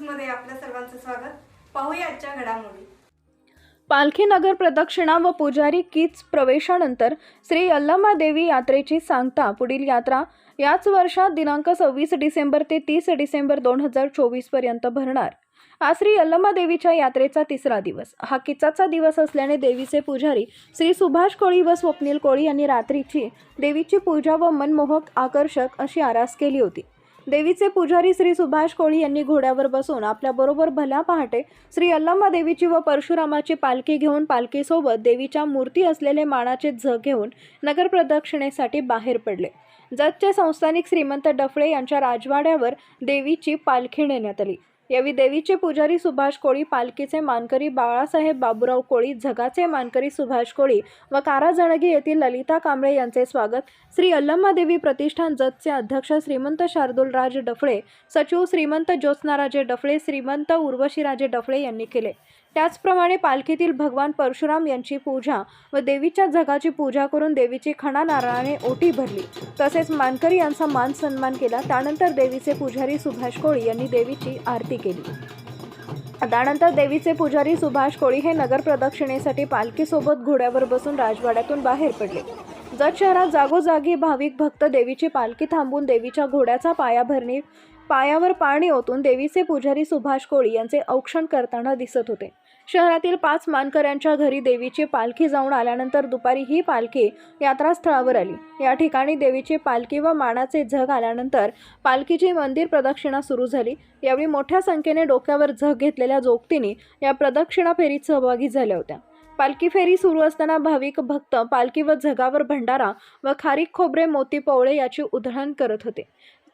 न्यूजमध्ये आपल्या सर्वांचं स्वागत. पाहूया आजच्या घडामोडी. पालखी नगर प्रदक्षिणा व पुजारी कीच प्रवेशानंतर श्री अल्लमा देवी यात्रेची सांगता पुढील यात्रा. याच वर्षात दिनांक सव्वीस डिसेंबर ते तीस डिसेंबर दोन हजार चोवीसपर्यंत भरणार. हा श्री अल्लमा देवीच्या यात्रेचा तिसरा दिवस. हा किचाचा दिवस असल्याने देवीचे पुजारी श्री सुभाष कोळी व स्वप्नील कोळी यांनी रात्रीची देवीची पूजा व मनमोहक आकर्षक अशी आरास केली होती. देवीचे पुजारी श्री सुभाष कोळी यांनी घोड्यावर बसून आपल्याबरोबर भल्या पहाटे श्री अल्लामा देवीची व परशुरामाची पालखी घेऊन पालखीसोबत देवीच्या मूर्ती असलेले मानाचे झग घेऊन नगर प्रदक्षिणेसाठी बाहेर पडले. जतचे संस्थानिक श्रीमंत डफळे यांच्या राजवाड्यावर देवीची पालखी नेण्यात आली. यावेळी देवीचे पुजारी सुभाष कोळी पालखीचे मानकरी बाळासाहेब बाबूराव कोळी झगाचे मानकरी सुभाष कोळी व काराजणगी येथील ललिता कांबळे यांचे स्वागत. श्री अल्लम्मा देवी प्रतिष्ठान जतचे अध्यक्ष श्रीमंत शार्दुलराज डफळे सचिव श्रीमंत ज्योत्स्नाराजे डफळे श्रीमंत उर्वशीराजे डफळे यांनी केले. त्याचप्रमाणे पालखीतील भगवान परशुराम यांची पूजा व देवीच्या जगाची पूजा करून देवीची खणा नारळाने ओटी भरली. तसेच मानकरी यांचा मान सन्मान केला. त्यानंतर देवीचे पुजारी सुभाष कोळी यांनी देवीची आरती केली. त्यानंतर देवीचे पुजारी सुभाष कोळी हे नगर प्रदक्षिणेसाठी पालखीसोबत घोड्यावर बसून राजवाड्यातून बाहेर पडले. जत शहरात जागोजागी भाविक भक्त देवीची पालखी थांबून देवीच्या घोड्याचा पायाभरणी पायावर पाणी ओतून देवीचे पुजारी सुभाष कोळी यांचे औक्षण करताना दिसत होते. शहरातील पाच मानकऱ्यांच्या घरी देवीची पालखी जाऊन आल्यानंतर दुपारी ही पालखी यात्रास्थळावर आली. या ठिकाणी देवीची पालखी व मानाचे झग आल्यानंतर पालखीची मंदिर प्रदक्षिणा सुरू झाली. यावेळी मोठ्या संख्येने डोक्यावर झग घेतलेल्या जोगतीने या प्रदक्षिणा फेरीत सहभागी झाल्या होत्या. पालखी फेरी सुरू असताना भाविक भक्त पालखी व झगावर भंडारा व खारीक खोबरे मोती पवळे याची उधळण करत होते.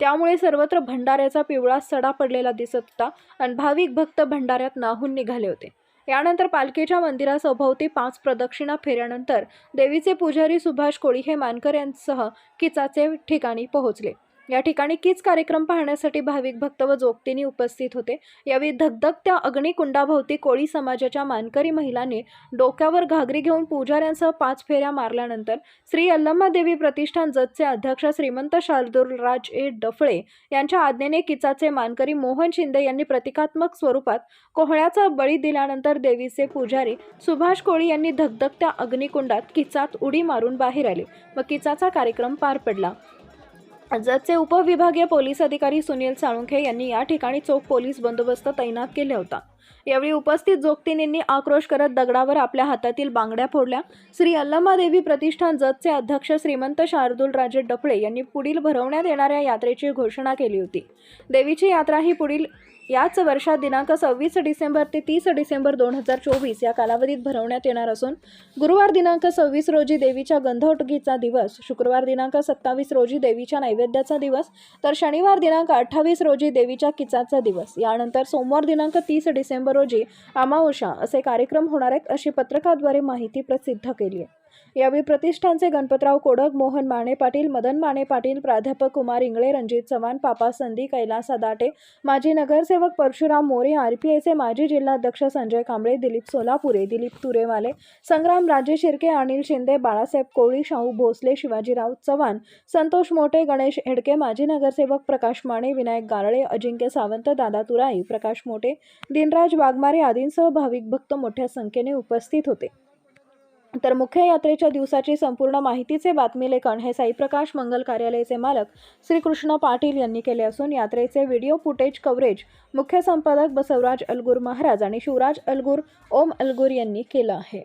त्यामुळे सर्वत्र भंडाऱ्याचा पिवळा सडा पडलेला दिसत होता आणि भाविक भक्त भंडाऱ्यात नाहून निघाले होते. यानंतर पालखीच्या मंदिरासभोवती पाच प्रदक्षिणा फेऱ्यानंतर देवीचे पुजारी सुभाष कोळी हे मानकर यांसह किचाचे ठिकाणी पोहोचले. या ठिकाणी कीच कार्यक्रम पाहण्यासाठी भाविक भक्त व जोगतींनी उपस्थित होते. यावेळी धगधगत्या अग्निकुंडाभोवती कोळी समाजाच्या मानकरी महिलांनी डोक्यावर घागरी घेऊन पुजाऱ्यांसह पाच फेऱ्या मारल्यानंतर श्री अल्लम्मा देवी प्रतिष्ठान जतचे अध्यक्ष श्रीमंत शार्दुलराज ए. डफळे यांच्या आज्ञेने किचाचे मानकरी मोहन शिंदे यांनी प्रतिकात्मक स्वरूपात कोहळ्याचा बळी दिल्यानंतर देवीचे पुजारी सुभाष कोळी यांनी धगधगत्या अग्निकुंडात किचात उडी मारून बाहेर आले. व किचाचा कार्यक्रम पार पडला. जतचे उपविभागीय पोलीस अधिकारी सुनील साळुंखे यांनी या ठिकाणी चोख पोलीस बंदोबस्त तैनात केला होता. यावेळी उपस्थित जोगतीनींनी आक्रोश करत दगडावर आपल्या हातातील बांगड्या फोडल्या. श्री अल्लमा देवी प्रतिष्ठान जतचे अध्यक्ष श्रीमंत शार्दुल राजे डफळे यांनी पुढील भरवण्यात येणाऱ्या यात्रेची घोषणा केली होती. देवीची यात्रा ही पुढील याच वर्षात दिनांक सव्वीस डिसेंबर ते तीस डिसेंबर दोन हजार चोवीस या कालावधीत भरवण्यात येणार असून गुरुवार दिनांक सव्वीस रोजी देवीच्या गंधवटगीचा दिवस शुक्रवार दिनांक सत्तावीस रोजी देवीच्या नैवेद्याचा दिवस तर शनिवार दिनांक अठ्ठावीस रोजी देवीच्या किचाचा दिवस. यानंतर सोमवार दिनांक तीस डिसेंबर रोजी अमावस्या असे कार्यक्रम होणार आहेत अशी पत्रकाद्वारे माहिती प्रसिद्ध केली आहे. यावेळी प्रतिष्ठानचे गणपतराव कोडक मोहन माने पाटील मदन माने पाटील प्राध्यापक कुमार इंगळे रणजित चव्हाण पापा संधी कैलास दाटे माजी नगरसेवक परशुराम मोरे आर पी आयचे माजी जिल्हाध्यक्ष संजय कांबळे दिलीप सोलापुरे दिलीप तुरेवाले संग्राम राजे शिर्के अनिल शिंदे बाळासाहेब कोळी शाहू भोसले शिवाजीराव चव्हाण संतोष मोठे गणेश हेडके माजी नगरसेवक प्रकाश माने विनायक गारळे अजिंक्य सावंत दादा तुराई प्रकाश मोठे दिनराज वाघमारे आदींसह भाविक भक्त मोठ्या संख्येने उपस्थित होते. तर मुख्य यात्रेच्या दिवसाची संपूर्ण माहितीचे बातमीलेखन हे साईप्रकाश मंगल कार्यालयाचे मालक श्रीकृष्ण पाटील यांनी केले असून यात्रेचे व्हिडिओ फुटेज कव्हरेज मुख्य संपादक बसवराज अलगूर महाराज आणि शिवराज अलगूर ओम अलगूर यांनी केलं आहे.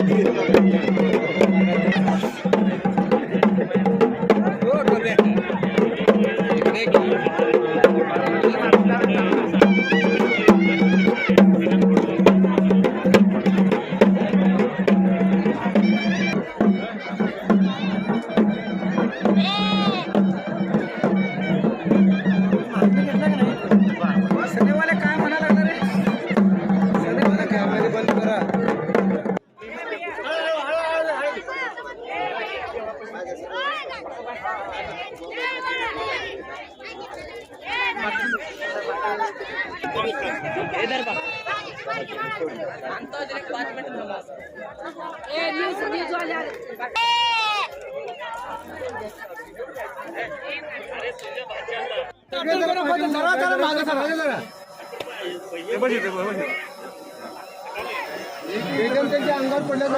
দিয়ে एकदम त्यांच्या अंगावर पडल्या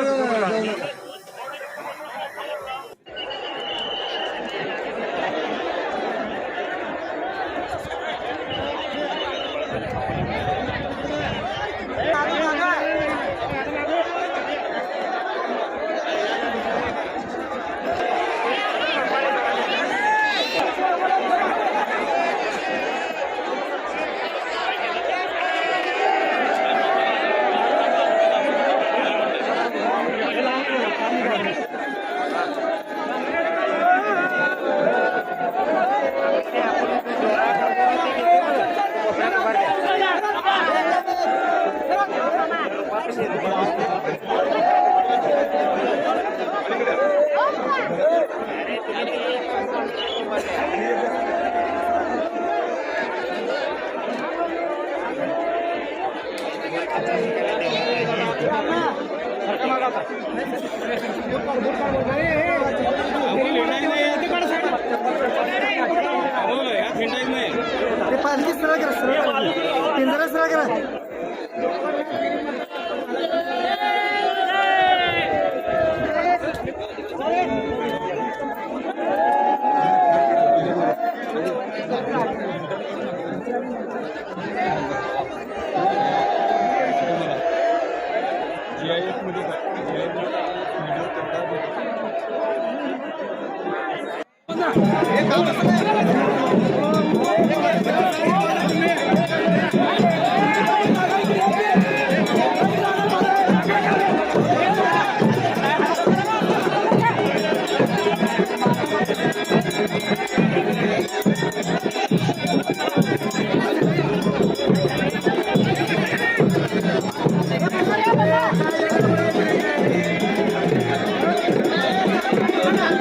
सरळ करा सरळ पिंजरा सरळ करा.